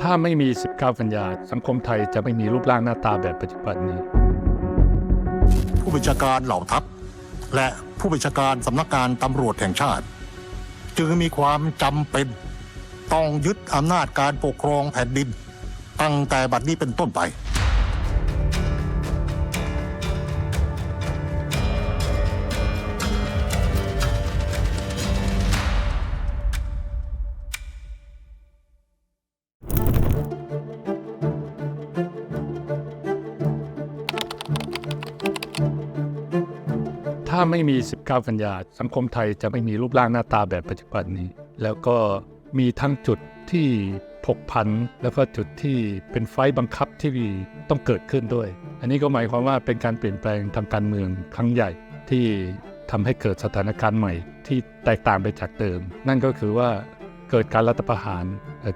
ถ้าไม่มี 19 กันยา สังคมไทยจะไม่มีรูปร่างหน้าตาแบบปัจจุบันนี้ ผู้บัญชาการเหล่าทัพ และผู้บัญชาการสำนักงานตำรวจแห่งชาติ จึงมีความจำเป็นต้องยึดอำนาจการปกครองแผ่นดิน ตั้งแต่บัดนี้เป็นต้นไปาไม่มี 19 กันยา สังคมไทยจะไม่มีรูปร่างหน้าตาแบบปัจจุบันนี้ แล้วก็มีทั้งจุดที่ผกพันแล้วก็จุดที่เป็นไฟบังคับที่ต้องเกิดขึ้นด้วย อันนี้ก็หมายความว่าเป็นการเปลี่ยนแปลงทางการเมืองครั้งใหญ่ที่ทำให้เกิดสถานการณ์ใหม่ ที่แตกต่างไปจากเดิม นั่นก็คือว่าเกิดการรัฐประหาร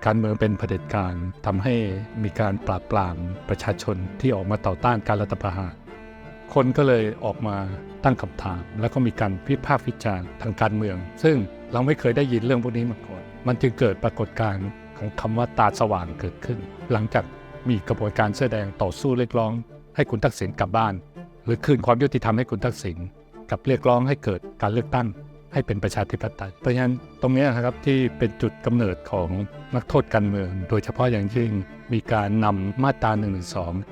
การเมืองเป็นเผด็จการทำให้มีการปราบปรามประชาชนที่ออกมาต่อต้านการรัฐประหาร คนก็เลยออกมาตั้งคำถาม แล้วก็มีการพิพากษาวิจารณ์ทางการเมือง ซึ่งเราไม่เคยได้ยินเรื่องพวกนี้มาก่อน มันจึงเกิดปรากฏการณ์ของคำว่าตาสว่างเกิดขึ้น หลังจากมีกระบวนการแสอแดงต่อสู้เรียกร้อง ให้คุณทักษิณกลับบ้าน หรือคืนความยุติธรรมให้คุณทักษิณกับเรียกร้องให้เกิดการเลือกตั้ง ให้เป็นประชาธิปไตย เพราะฉะนั้นตรงนี้นะครับที่เป็นจุดกำเนิดของนักโทษการเมือง โดยเฉพาะอย่างยิ่งมีการนำมาตรา1นึ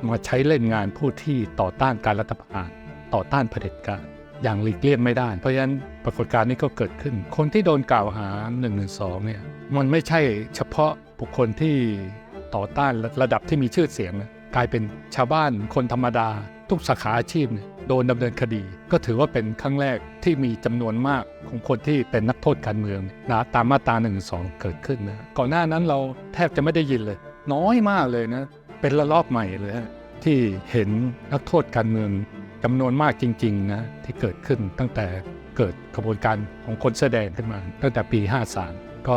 มาใช้เล่นงานผู้ที่ต่อต้านการรัฐประหารต่อต้านเผด็จการอย่างหลีกเลี่ยงไม่ได้ เพราะฉะนั้นปรากฏการณ์นี้ก็เกิดขึ้น คนที่โดนกล่าวหา1นึเนี่ยมันไม่ใช่เฉพาะบุคคลที่ต่อต้านระดับที่มีชื่อเสียงนะกลายเป็นชาวบ้านคนธรรมดา ทุกสาขาอาชีพเนี่ย โดนดำเนินคดี ก็ถือว่าเป็นครั้งแรกที่มีจำนวนมากของคนที่เป็นนักโทษการเมืองนะตามมาตรา1นึเกิดขึ้นนะก่อนหน้านั้นเราแทบจะไม่ได้ยินเลย น้อยมากเลยนะ เป็นระลอกใหม่เลยที่เห็นนักโทษการเมืองจำนวนมากจริงๆนะที่เกิดขึ้นตั้งแต่เกิดกระบวนการของคนแสดงขึ้นมา ตั้งแต่ปี 53 ก็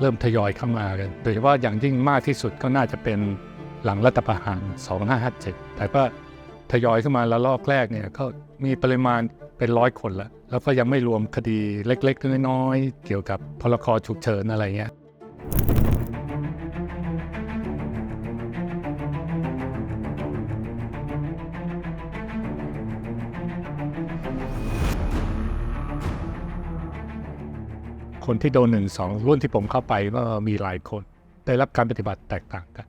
เริ่มทยอยเข้ามากันโดยเฉพาะอย่างยิ่งมากที่สุดก็น่าจะเป็นหลังรัฐประหาร 2557 แต่ก็ ทยอยเข้ามาและลอกแรกเนี่ยก็มีปริมาณเป็นร้อยคนแล้ว แล้วก็ยังไม่รวมคดีเล็กๆ น้อยๆ เกี่ยวกับพรกฉุกเฉินอะไรเงี้ยคนที่โดนหนึ่งสองรุ่นที่ผมเข้าไปก็มีหลายคน ได้รับการปฏิบัติแตกต่างกัน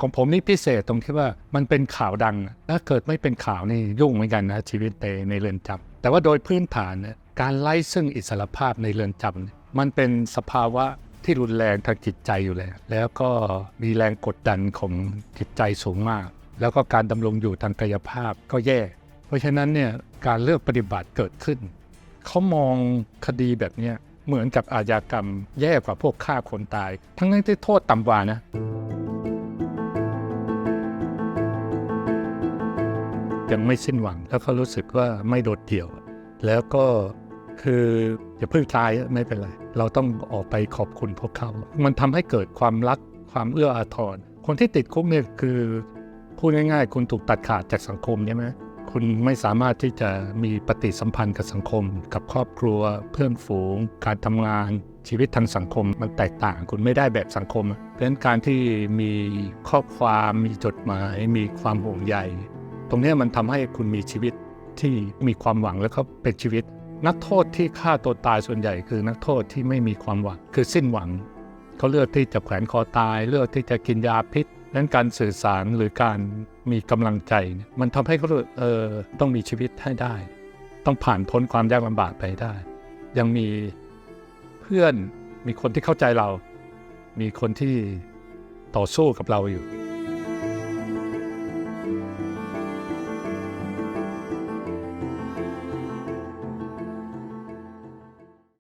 ของผมนี่พิเศษตรงที่ว่ามันเป็นข่าวดัง ถ้าเกิดไม่เป็นข่าวนี่ยุ่งเหมือนกันนะชีวิตในในเรือนจำแต่ว่าโดยพื้นฐานเนี่ยการไล่ซึ่งอิสรภาพในเรือนจำมันเป็นสภาวะที่รุนแรงทางจิตใจอยู่แล้ว แล้วก็มีแรงกดดันของจิตใจสูงมาก แล้วก็การดำรงอยู่ทางกายภาพก็แย่ เพราะฉะนั้นเนี่ยการเลือกปฏิบัติเกิดขึ้น เขามองคดีแบบนี้เหมือนกับอาญากรรมแย่กว่าพวกฆ่าคนตาย ทั้งนั้นที่โทษต่ำกว่านะ ยังไม่สิ้นหวัง แล้วก็รู้สึกว่าไม่โดดเดี่ยว แล้วก็คืออย่าเพิ่งตายไม่เป็นไร เราต้องออกไปขอบคุณพวกเขา มันทำให้เกิดความรักความเอื้ออาทร คนที่ติดคุกเนี่ยคือพูดง่ายๆ คุณถูกตัดขาดจากสังคมใช่ไหมคุณไม่สามารถที่จะมีปฏิสัมพันธ์กับสังคม กับครอบครัว เพื่อนฝูง การทำงานชีวิตทางสังคมมันแตกต่างคุณไม่ได้แบบสังคม เพราะฉะนั้นการที่มีข้อความมีจดหมาย มีความห่วงใย ตรงนี้มันทำให้คุณมีชีวิตที่มีความหวังแล้วก็เป็นชีวิต นักโทษที่ฆ่าตัวตายส่วนใหญ่คือนักโทษที่ไม่มีความหวัง คือสิ้นหวัง เขาเลือกที่จะแขวนคอตาย เลือกที่จะกินยาพิษนั้นการสื่อสารหรือการมีกำลังใจ มันทำให้เขาเออต้องมีชีวิตให้ได้ ต้องผ่านพ้นความยากลำบากไปได้ ยังมีเพื่อนมีคนที่เข้าใจเรา มีคนที่ต่อสู้กับเราอยู่